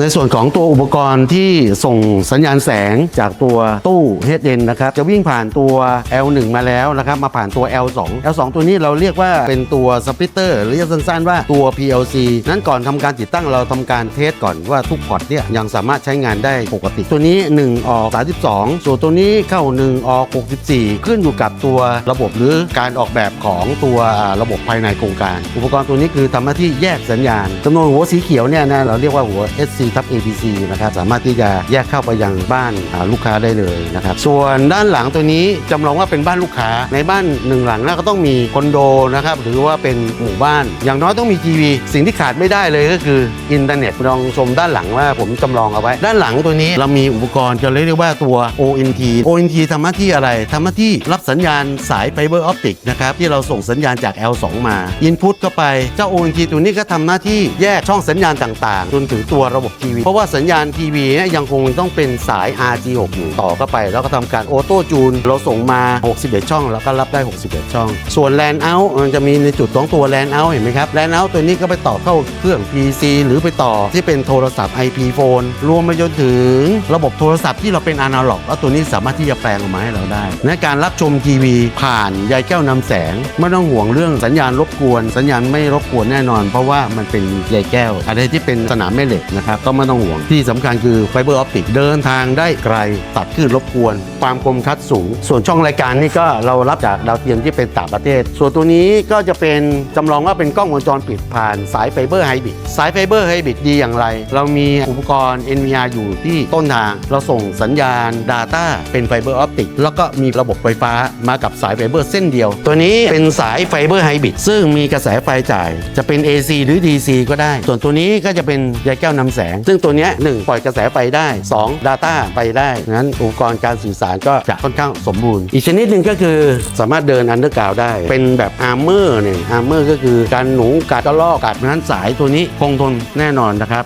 ในส่วนของตัวอุปกรณ์ที่ส่งสัญญาณแสงจากตัวตู้ HN นนะครับจะวิ่งผ่านตัว L1 มาแล้วนะครับมาผ่านตัว L2 L2 ตัวนี้เราเรียกว่าเป็นตัวสปิตเตอร์เรียกสั้นๆว่าตัว PLC นั้นก่อนทำการติดตั้งเราทำการเทสก่อนว่าทุกพอร์ตเนี่ยยังสามารถใช้งานได้ปกติ ตัวนี้ 1 ออก 32 ส่วนตัวนี้เข้า 1 ออก 64 ขึ้นอยู่กับตัวระบบหรือการออกแบบของตัวระบบภายในโครงการ อุปกรณ์ตัวนี้คือทำหน้าที่แยกสัญญาณจำนวนหัวสีเขียวเนี่ยนะเราเรียกว่าหัว SC ทับ ABC นะครับสามารถที่จะแยกเข้าไปยังบ้านลูกค้าได้เลยนะครับส่วนด้านหลังตัวนี้จำลองว่าเป็นบ้านลูกค้าในบ้านหนึ่งหลังนะก็ต้องมีคอนโดนะครับหรือว่าเป็นหมู่บ้าน อย่างน้อยต้องมีทีวีสิ่งที่ขาดไม่ได้เลยก็คืออินเทอร์เน็ตลองชมด้านหลังว่าผมจำลองเอาไว้ ด้านหลังตัวนี้เรามีอุปกรณ์จะเรียกว่าตัว ONT ONT ทำหน้าที่อะไรทำหน้าที่รับสัญญาณสายไฟเบอร์ออปติกนะครับที่เราส่งสัญญาณจาก L2 มา Input เข้าไปเจ้า ONT ตัวนี้ก็ทำหน้าที่แยกช่องสัญญาณต่างๆ จนถึงตัวระบบทีวีเพราะว่าสัญญาณทีวีเนี่ยยังคงต้องเป็นสาย RG6 อยู่ต่อเข้าไป แล้วก็ทำการออโต้จูน เราส่งมา 61 ช่อง แล้วก็รับได้ 61 ช่อง ส่วน LAN out มันจะมีในจุดของตัว LAN out เห็นไหมครับ LAN out ตัวนี้ก็ไปต่อเข้าเครื่อง PC หรือไปต่อที่เป็นโทรศัพท์ IP phone รวมไปจนถึงระบบโทรศัพท์ที่เราเป็นอนาล็อก แล้วตัวนี้สามารถที่จะแปลงออกมาให้เราได้ในการรับชมทีวีผ่านใยแก้วนำแสงไม่ต้องห่วงเรื่องสัญญาณรบกวน สัญญาณไม่รบกวนแน่นอน เพราะว่ามันเป็นใยแก้วอะไรที่เป็นสนามแม่เหล็กนะครับก็ไม่ต้องห่วง ที่สำคัญคือไฟเบอร์ออปติกเดินทางได้ไกล ตัดคลื่นรบกวน ความคมชัดสูง ส่วนช่องรายการนี่ก็เรารับจากดาวเทียมที่เป็นต่างประเทศ ส่วนตัวนี้ก็จะเป็นจำลองว่าเป็นกล้องวงจรปิดผ่านสายไฟเบอร์ไฮบริดสายไฟเบอร์ไฮบริดดีอย่างไร เรามีอุปกรณ์ NVR อยู่ที่ต้นทาง เราส่งสัญญาณ Data เป็นไฟเบอร์ออปติกแล้วก็มีระบบไฟฟ้ามากับสายไฟเบอร์เส้นเดียว ตัวนี้เป็นสายไฟเบอร์ไฮบริดซึ่งมีกระแสไฟจ่าย จะเป็น AC หรือ DC ก็ได้ ส่วนตัวนี้ก็จะเป็นใยแก้วนำแสงซึ่งตัวเนี้ยหนึ่งปล่อยกระแสไฟได้ 2 Data ไปได้งั้นอุปกรณ์การสื่อสารก็จะค่อนข้างสมบูรณ์ อีกชนิดหนึ่งก็คือสามารถเดินอันเดอร์กราวได้ เป็นแบบอาร์เมอร์เนี่ยอาร์เมอร์ก็คือการหนูกัดกระลอกกัดนั้นสายตัวนี้คงทนแน่นอนนะครับ